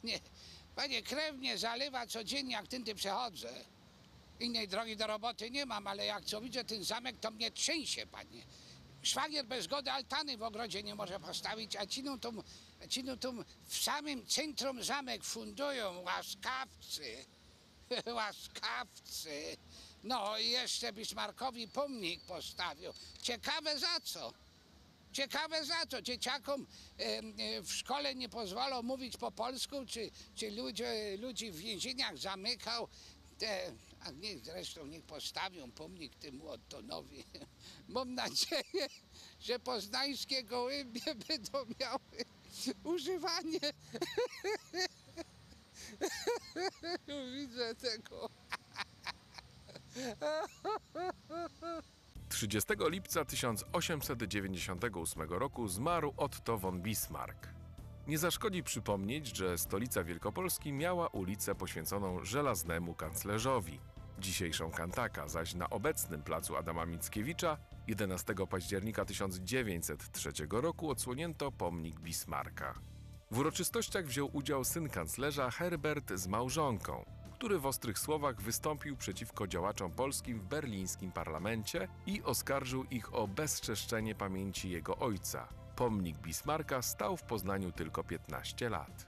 panie, panie, krew mnie zalewa codziennie, jak tędy przechodzę. Innej drogi do roboty nie mam, ale jak co widzę ten zamek, to mnie trzęsie, panie. Szwagier bez zgody altany w ogrodzie nie może postawić, a ci no tu, ci no tu w samym centrum zamek fundują łaskawcy. łaskawcy. No i jeszcze Bismarckowi pomnik postawił. Ciekawe za co. Ciekawe za co. Dzieciakom e, w szkole nie pozwolą mówić po polsku, czy, czy ludzi w więzieniach zamykał. Te, a niech zresztą niech postawią pomnik tym Wattonowi. Mam nadzieję, że poznańskie gołębie będą miały używanie. Widzę tego. 30 lipca 1898 roku zmarł Otto von Bismarck. Nie zaszkodzi przypomnieć, że stolica Wielkopolski miała ulicę poświęconą żelaznemu kanclerzowi. Dzisiejszą Kantaka, zaś na obecnym placu Adama Mickiewicza 11 października 1903 roku odsłonięto pomnik Bismarcka. W uroczystościach wziął udział syn kanclerza Herbert z małżonką, który w ostrych słowach wystąpił przeciwko działaczom polskim w berlińskim parlamencie i oskarżył ich o bezczeszczenie pamięci jego ojca. Pomnik Bismarcka stał w Poznaniu tylko 15 lat.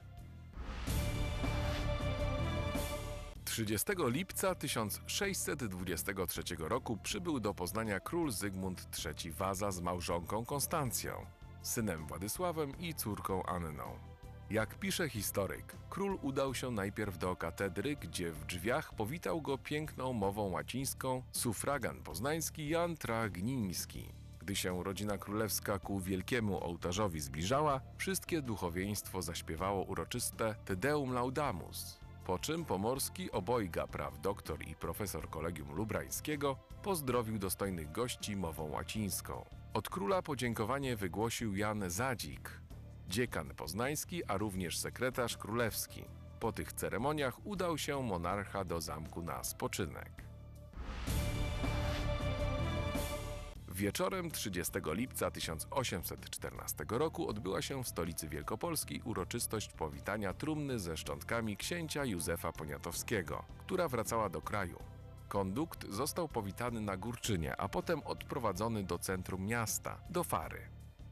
30 lipca 1623 roku przybył do Poznania król Zygmunt III Waza z małżonką Konstancją, synem Władysławem i córką Anną. Jak pisze historyk, król udał się najpierw do katedry, gdzie w drzwiach powitał go piękną mową łacińską sufragan poznański Jan Tragniński. Gdy się rodzina królewska ku wielkiemu ołtarzowi zbliżała, wszystkie duchowieństwo zaśpiewało uroczyste Te Deum Laudamus, po czym Pomorski, obojga praw doktor i profesor Kolegium Lubrańskiego, pozdrowił dostojnych gości mową łacińską. Od króla podziękowanie wygłosił Jan Zadzik, dziekan poznański, a również sekretarz królewski. Po tych ceremoniach udał się monarcha do zamku na spoczynek. Wieczorem 30 lipca 1814 roku odbyła się w stolicy Wielkopolskiej uroczystość powitania trumny ze szczątkami księcia Józefa Poniatowskiego, która wracała do kraju. Kondukt został powitany na Górczynie, a potem odprowadzony do centrum miasta, do Fary.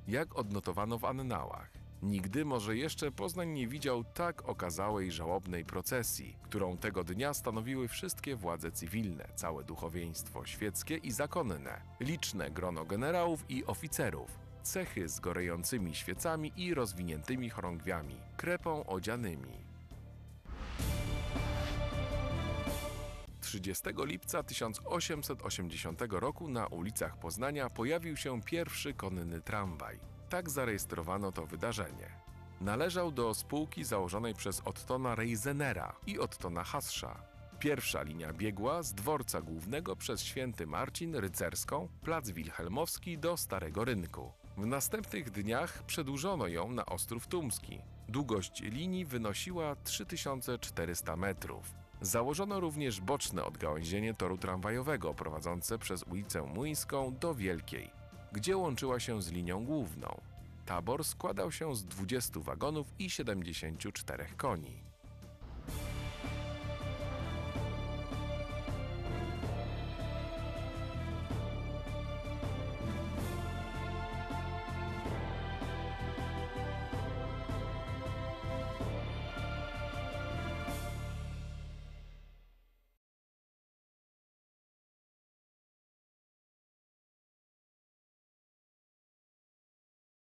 Jak odnotowano w annałach, nigdy może jeszcze Poznań nie widział tak okazałej żałobnej procesji, którą tego dnia stanowiły wszystkie władze cywilne, całe duchowieństwo świeckie i zakonne, liczne grono generałów i oficerów, cechy z gorejącymi świecami i rozwiniętymi chorągwiami, krepą odzianymi. 30 lipca 1880 roku na ulicach Poznania pojawił się pierwszy konny tramwaj. Tak zarejestrowano to wydarzenie. Należał do spółki założonej przez Ottona Reisenera i Ottona Hassza. Pierwsza linia biegła z dworca głównego przez Święty Marcin Rycerską, Plac Wilhelmowski do Starego Rynku. W następnych dniach przedłużono ją na Ostrów Tumski. Długość linii wynosiła 3400 metrów. Założono również boczne odgałęzienie toru tramwajowego prowadzące przez ulicę Młyńską do Wielkiej, gdzie łączyła się z linią główną. Tabor składał się z 20 wagonów i 74 koni.